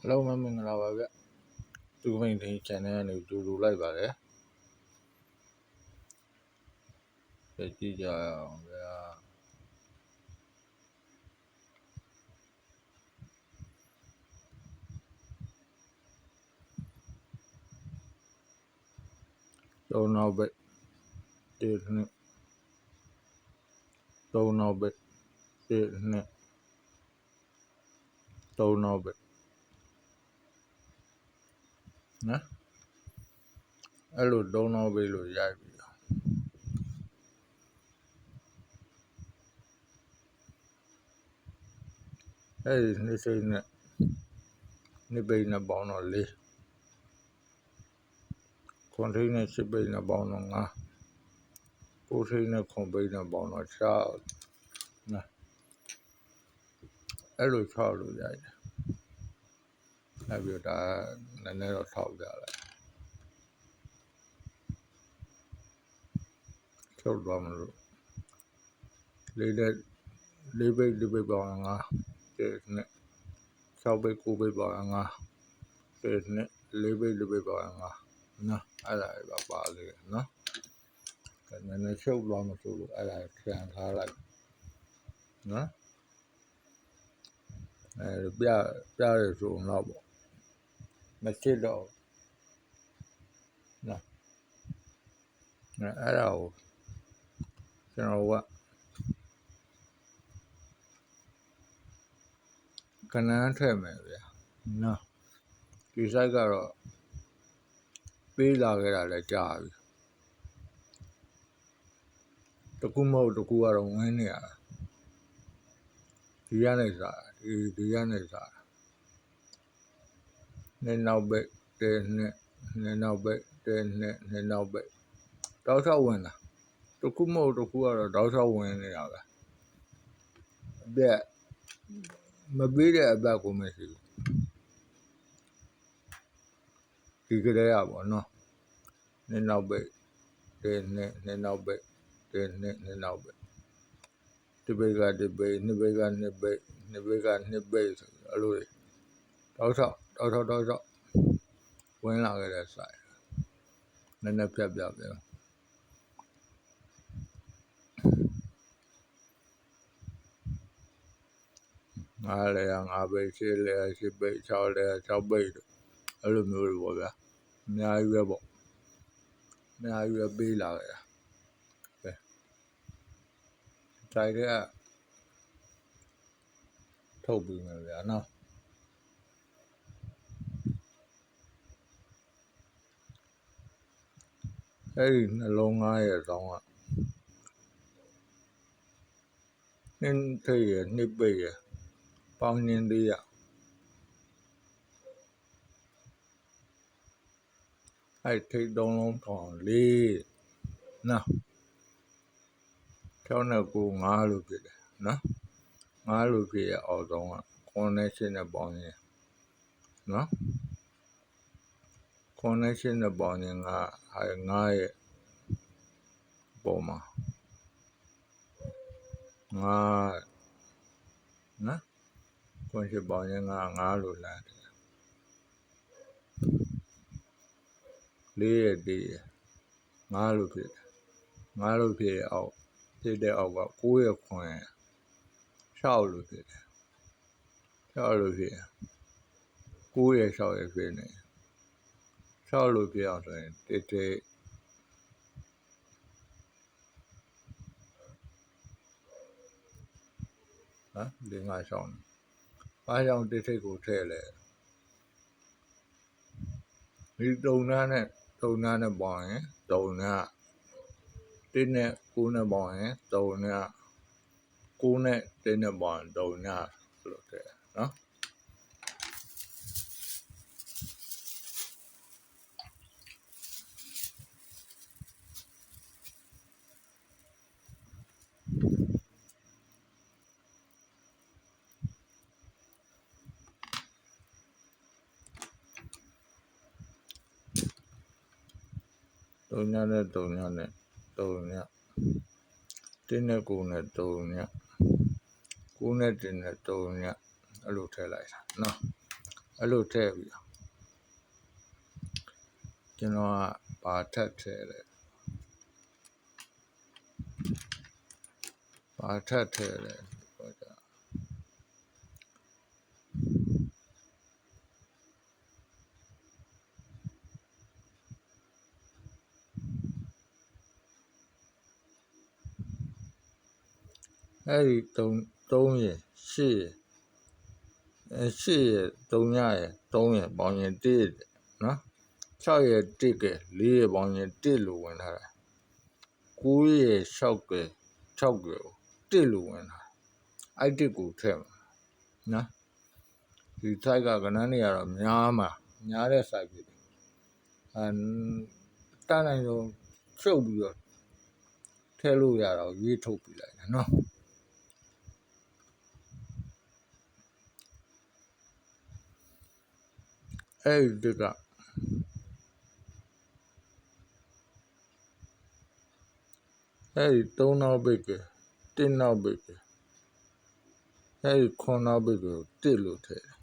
အားလုံးပဲမင်္ဂလာပါဗျသူမိန်တင် channel ကနေကြိုဆိုလိုက်ပါတယ်ကြည့်ကြည့်ကြရအောင်ဗျာသုံးနောက်ပဲဒီနှစ်သုံးနောက်ပဲဒီနှစ်သုံးနောက်ပဲ နော်အဲ့လိုသုံးတော့ပေးလို့ရိုက်ပြီအဲ့ဒီနှစ်စိမ့်နဲ့နှစ်ပိတ်နဲ့ပေါင်းတော့လေးခွန်ထိန်နဲ့ရှစ်ပိတ်နဲ့ပေါင်းတော့ငါကိုထိန်နဲ့ခွန်ပိတ်နဲ့ပေါင်းတော့ရှာနော်အဲ့လိုချောက်လို့ရိုက်တယ် အဲ့ပြီးတော့ဒါနည်းနည်းတော့ထောက်ကြလိုက်ချုပ်သွားမလို့လေးတဲ့လေးပိတ်လေးပိတ်ပေါင်းငါတဲ့နဲ့၆ပိတ်၉ပိတ်ပေါင်းငါတဲ့နဲ့လေးပိတ်လေးပိတ်ပေါင်းငါနော်အဲ့ဒါပဲပါလေနော်ဒါနည်းနည်းချုပ်သွားမလို့အဲ့ဒါခံထားလိုက်နော်အဲပြပြရဆိုတော့ပေါ့ မဖြစ်တော့နော်အဲ့ဒါကိုကျွန်တော်ကကနန်းထည့်မယ်ဗျာနော်ဒီ site ကတော့ပေးလာခဲ့တာလည်းကြာပြီတကူမဟုတ်တကူကတော့ဝင်းနေရတာဒီရနေစားဒီဒီရနေစား နှစ်နောက်ဘက်တဲနှစ်နှစ်နောက်ဘက်တဲနှစ်နှစ်နောက်ဘက်တောက်လျှောက်ဝင်တာတခုမဟုတ်တခုကတော့တောက်လျှောက်ဝင်နေတာပဲအပြက်မပေးတဲ့အဘက်ကိုမရှိဘူးဒီကလေးရပါတော့နှစ်နောက်ဘက်တဲနှစ်နှစ်နောက်ဘက်တဲနှစ်နှစ်နောက်ဘက်ဒီဘက်ကဒီဘက်နှစ်ဘက်ကနှစ်ဘက်နှစ်ဘက်ကနှစ်ဘက်ဆိုအဲ့လိုတောက်လျှောက် တောက်တောက်တောက်တောက်ဝင်လာခဲ့တဲ့ဆိုင်နည်းနည်းပြပြပြငါးလေငါးပိတ်ရှစ်လေရှစ်ပိတ်၆လေ၆ပိတ်အဲ့လိုမျိုးတွေပေါ့ဗျာအများကြီးပဲပေါ့အများကြီးပဲပေးလာခဲ့တာပဲတိုင်တဲ့ထုတ်ပြီးမယ်ဗျာနော် အဲ့ဒီနှလုံးသားရဲ့ဆောင်းကနှင်းထိတ်ရဲ့နှိပ်ပိတ်ရဲ့ပေါင်းညင်းသေးရအဲ့ထိတ်တုံးလုံးထောင်လေးနော်၆နဲ့9 5လို့ဖြစ်တယ်နော်9လို့ဖြစ်ရအောင်ဆုံးက connection နဲ့ပေါင်းရင်နော် connection နဲ့ပေါင်းရင်ငါဟာငါရဲ့ပုံမှာငါနော် connection ပေါင်းရင်ငါငါလို့လာတယ်လေးရဲ့ဒီငါလို့ဖြစ်တယ်ငါလို့ဖြစ်ရအောင်ဖြစ်တဲ့အောက်က9ရဲ့ခွန်6လို့ဖြစ်တယ်6လို့ဖြစ်9ရဲ့6ရဲ့ဖြစ်နေ6လို့ ဖြစ်အောင်ဆိုရင်တိတိဟမ်ဒီငါရှောင်းဘာကြောင့်တိတိကိုထည့်လဲဒီတုံနာနဲ့တုံနာနဲ့ပေါင်းရင်တုံနာတင်းနဲ့9နဲ့ပေါင်းရင်တုံနာ9နဲ့တင်းနဲ့ပေါင်းရင်တုံနာလို့ထည့်နော် တုံညာနဲ့တုံညာနဲ့တုံညာတင်းနဲ့9နဲ့တုံညာ9နဲ့တင်းနဲ့တုံညာအဲ့လိုထည့်လိုက်တာနော်အဲ့လိုထည့်ပြီးတော့ကျွန်တော်ကဘာထက်ထည့်လဲဘာထက်ထည့်လဲဟောကြ အဲ့ဒီ3 3ရယ်8ရယ်အဲ8ရယ်3ရယ်3ရယ်ပေါင်းရင်1ရယ်နော်6ရယ်1ကဲ4ရယ်ပေါင်းရင်1လို့ဝင်ထားတာ9ရယ်6ကဲ6ကဲ1လို့ဝင်ထားအဲ့1ကိုထည့်မှာနော်ဒီ site ကကဏ္ဍနေရတော့များမှာများတဲ့ site ဖြစ်တယ်အဲတန်းနိုင်တော့ချုပ်ပြီးတော့ထည့်လို့ရတော့ရေးထုတ်ပြလိုက်တယ်နော် အဲ့ဒီကအဲ့ဒီ၃နောက်ပိတ်ကတစ်နောက်ပိတ်ကအဲ့ဒီခွန်နောက်ပိတ်ကိုတစ်လို့ထည့်တယ်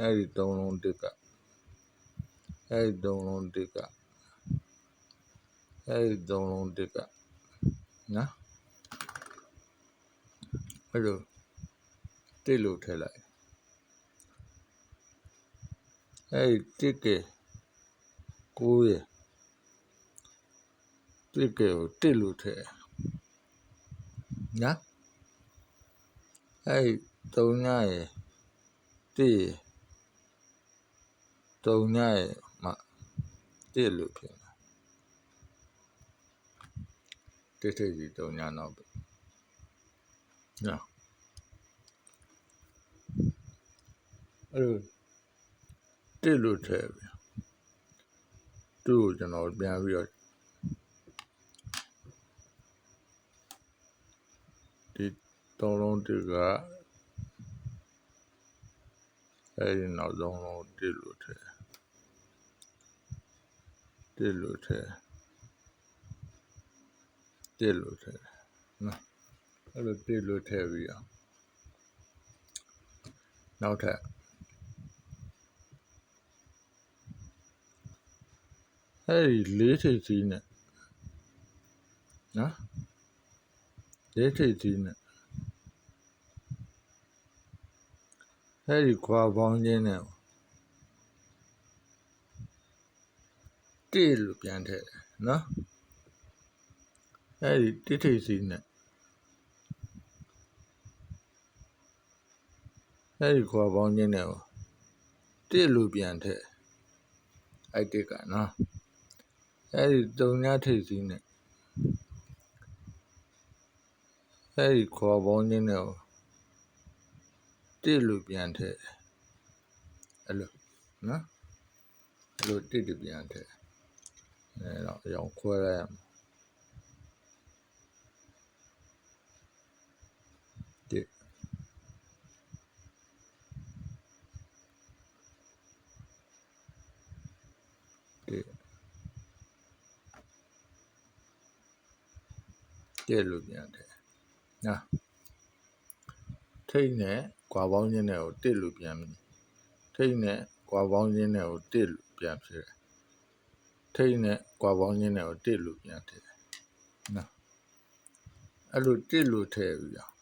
အဲ့ဒီ၃လုံးတစ်ကအဲ့ဒီ၃လုံးတစ်ကအဲ့ဒီ၃လုံးတစ်ကနော်အဲ့လို တစ်လို့ထည့်လိုက်အဲ့ဒီတစ်က9ရယ်တစ်ကကိုတစ်လို့ထည့်နော်အဲ့ဒီ3ညရယ်တစ်ရယ်3ညရယ်မှတစ်လို့ဖြစ်မှာတစ်ထည့်ကြီး3ညနောက်ပဲနော် အဲ့လိုတစ်လို့ထည့်ပြီသူ့ကိုကျွန်တော်ပြန်ပြီးတော့ဒီသုံးလုံးတစ်ကအဲ့ဒီနောက်ဆုံးလုံးတစ်လို့ထည့်တစ်လို့ထည့်တစ်လို့ထည့်နော်အဲ့လိုတစ်လို့ထည့်ပြီးတော့နောက်ထပ် အဲ့ဒီလေးထိပ်ကြီးနဲ့နော်လေးထိပ်ကြီးနဲ့အဲ့ဒီခွာပေါင်းခြင်းနဲ့တိလို့ပြန်ထည့်တယ်နော်အဲ့ဒီတိထိပ်ကြီးနဲ့အဲ့ဒီခွာပေါင်းခြင်းနဲ့တိလို့ပြန်ထည့်အဲ့ဒီကနော် အဲ့ဒီတုံညထိပ်စီးနဲ့အဲ့ဒီခေါ်ပေါင်းခြင်းနဲ့တစ်လူပြန်ထည့်အဲ့လိုနော်အဲ့လိုတစ်တပြန်ထည့်အဲ့တော့အရောင်ခွဲလိုက်ရမယ်တစ် တစ်တဲ့လို့ပြန်တယ်နော်ထိတ်နဲ့ကွာပေါင်းခြင်းနဲ့ကိုတစ်လို့ပြန်ပြီထိတ်နဲ့ကွာပေါင်းခြင်းနဲ့ကိုတစ်လို့ပြန်ဖြစ်တယ်ထိတ်နဲ့ကွာပေါင်းခြင်းနဲ့ကိုတစ်လို့ပြန်ထည့်တယ်နော်အဲ့လိုတစ်လို့ထည့်ပြီးတော့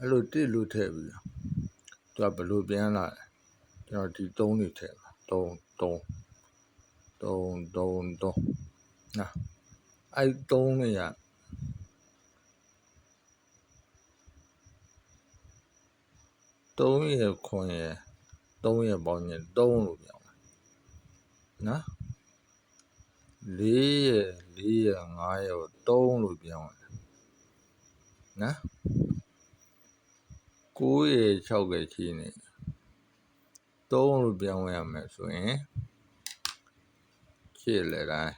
အဲ့လိုတစ်လို့ထည့်ပြီးတော့သူကဘလို့ပြန်လာတယ်ကျွန်တော်ဒီ3နေထည့်ပါ3 3 3 3 3နော် အဲ့သုံးနေရသုံးရခွန်ရသုံးရပေါင်းရင်သုံးလို့ပြောင်းနော်လေးရလေးရငါးရသုံးလို့ပြောင်းနော်ကိုးရ6ရရှိနေသုံးလို့ပြောင်းရမယ်ဆိုရင်ဖြစ်လေတိုင်း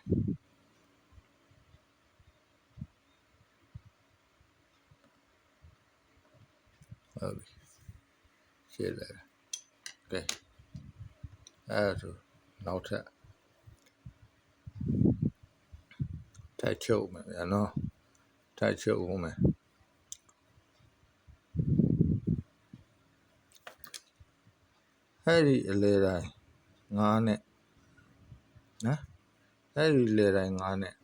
ဟုတ်ပြီရှင်းတယ်ကဲအဲ့ဒါနောက်ထပ်ထပ်ချုပ်မယ်ဗျာနော်ထထပ်ချုပ်ဦးမယ်အဲ့ဒီအလဲတိုင်းငါးနဲ့နော်အဲ့ဒီလဲတိုင်းငါးနဲ့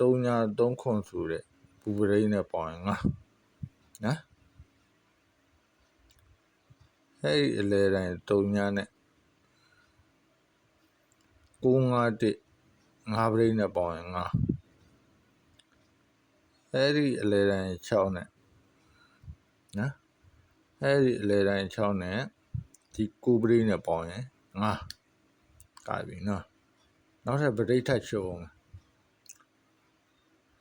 တုံညာသုံးခွန်ဆိုတဲ့ဘူပရိနဲ့ပေါင်ရင်ငါနော် အဲ့ဒီအလဲတိုင်းတုံညာနဲ့951 9ပြိနဲ့ပေါင်းရင်9အဲ့ဒီအလဲတိုင်း6နဲ့နော်အဲ့ဒီအလဲတိုင်း6နဲ့ဒီ9ပြိနဲ့ပေါင်းရင်9ကာပြီနော်နောက်ထပ်ပရိတ်ထချုံ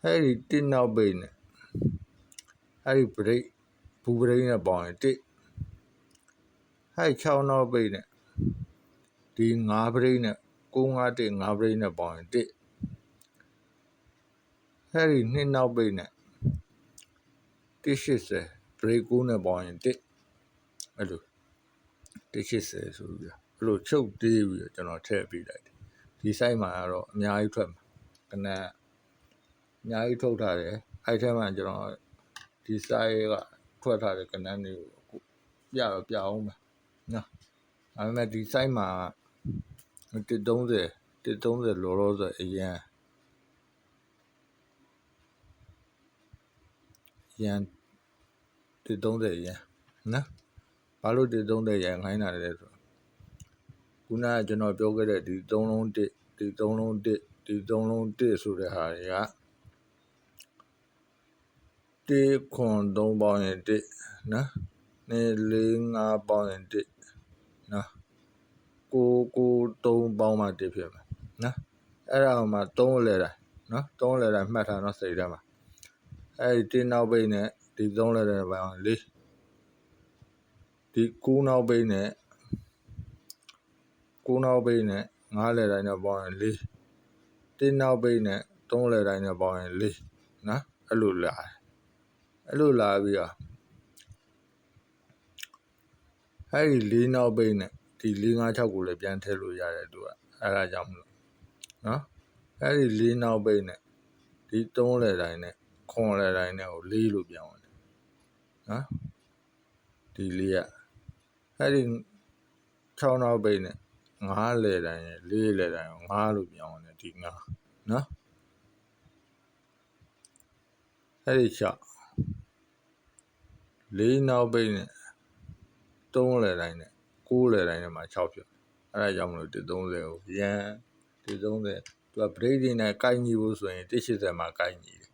အဲ့ဒီ1နောက်ပိနဲ့အဲ့ဒီပရိတ်ဘူပရိတ်နဲ့ပေါင်းရင်1 ဟဲ့6နောက်ပိတ်နဲ့ဒီ9ဘရိတ်နဲ့951 9ဘရိတ်နဲ့ပေါင်းရင်1ဟဲ့ဒီ2နောက်ပိတ်နဲ့180ဘရိတ်9နဲ့ပေါင်းရင်1အဲ့လို180ဆိုပြီးအဲ့လိုချုပ်သေးပြီးတော့ကျွန်တော်ထည့်ပေးလိုက်တယ်ဒီ site မှာကတော့အများကြီးထွက်မှာခဏအများကြီးထုတ်ထားတယ်အဲ့ထဲမှာကျွန်တော်ဒီ site ကထွက်ထားတဲ့ကဏ္ဍတွေကိုပြတော့ပြအောင်ပါ နော်ဒါပေမဲ့ဒီ site မှာ130 130လောလောဆယ်အရင်ရန်130ရန်နော်ဘာလို့130ရန်ခိုင်းတာလဲဆိုတော့ခုနကကျွန်တော်ပြောခဲ့တဲ့ဒီ3လုံး1ဒီ3လုံး1ဒီ3လုံး1ဆိုတဲ့ဟာတွေက1ခွန်3ပေါင်းရင်1နော်2 4 5ပေါင်းရင်1 နော်9 9 3ပေါင်းမှ1ဖြစ်မယ်နော်အဲ့ဒါမှ3လဲတာနော်3လဲတာမှတ်ထားနော်စိတ်ထဲမှာအဲ့ဒီတင်းနောက်ပိတ်နဲ့ဒီ3လဲတဲ့ပိုင်းအောင်4ဒီ9နောက်ပိတ်နဲ့9နောက်ပိတ်နဲ့5လဲတိုင်းနဲ့ပေါင်းရင်4တင်းနောက်ပိတ်နဲ့3လဲတိုင်းနဲ့ပေါင်းရင်4နော်အဲ့လိုလာအဲ့လိုလာပြီးတော့ အဲ့ဒီ၄နောက်ပိတ်နဲ့ဒီ၄၅6ကိုလည်းပြန်ထည့်လို့ရတယ်သူကအဲ့ဒါကြောင့်မလို့နော်အဲ့ဒီ၄နောက်ပိတ်နဲ့ဒီ3လဲတိုင်းနဲ့ခွန်လဲတိုင်းနဲ့ကို၄လို့ပြောင်းတယ်နော်ဒီလေးကအဲ့ဒီ6နောက်ပိတ်နဲ့9လဲတိုင်းနဲ့4လဲတိုင်းကို9လို့ပြောင်းတယ်ဒီ9နော်အဲ့ဒီ6၄နောက်ပိတ်နဲ့ 3လဲတိုင်းနဲ့6လဲတိုင်းနဲ့မှာ6ဖြစ်အဲ့ဒါကြောင့်မလို့130ကိုရန်130သူက break တွေနဲ့ကိုက်ညီဖို့ဆိုရင်180မှာကိုက်ညီတယ်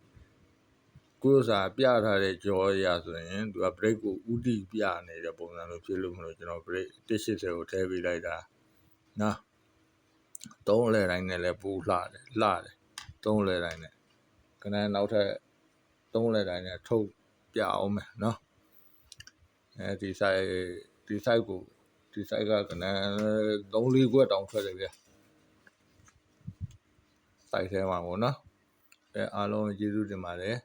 ကိုယ်စားပြထားတဲ့ကြောရဆိုရင်သူက break ကိုဥတီပြနေတဲ့ပုံစံမျိုးဖြစ်လို့မလို့ကျွန်တော် break 180ကိုထည့်ပေးလိုက်တာနော်သုံးလဲတိုင်းနဲ့လည်းပူလှတယ်လှတယ်သုံးလဲတိုင်းနဲ့ခဏနောက်ထပ်သုံးလဲတိုင်းနဲ့ထုတ်ပြအောင်မယ်နော်အဲဒီ site ဒီ site ကိုဒီ site ကကနန်း3 4ခွက်တောင်ထွက်တယ်ဗျ site ထဲမှာပေါ့နော်အဲအားလုံးကျေးဇူးတင်ပါတယ်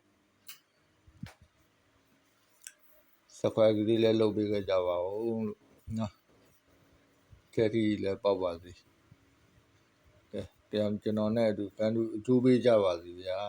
subscribe လေးလည်းလုပ်ပေးကြပါဦးလို့နော်ကဲဒီလည်းပေါက်ပါစေကဲပြန်ကျွန်တော်နဲ့အတူကန်တူအကျိုးပေးကြပါစီဗျာ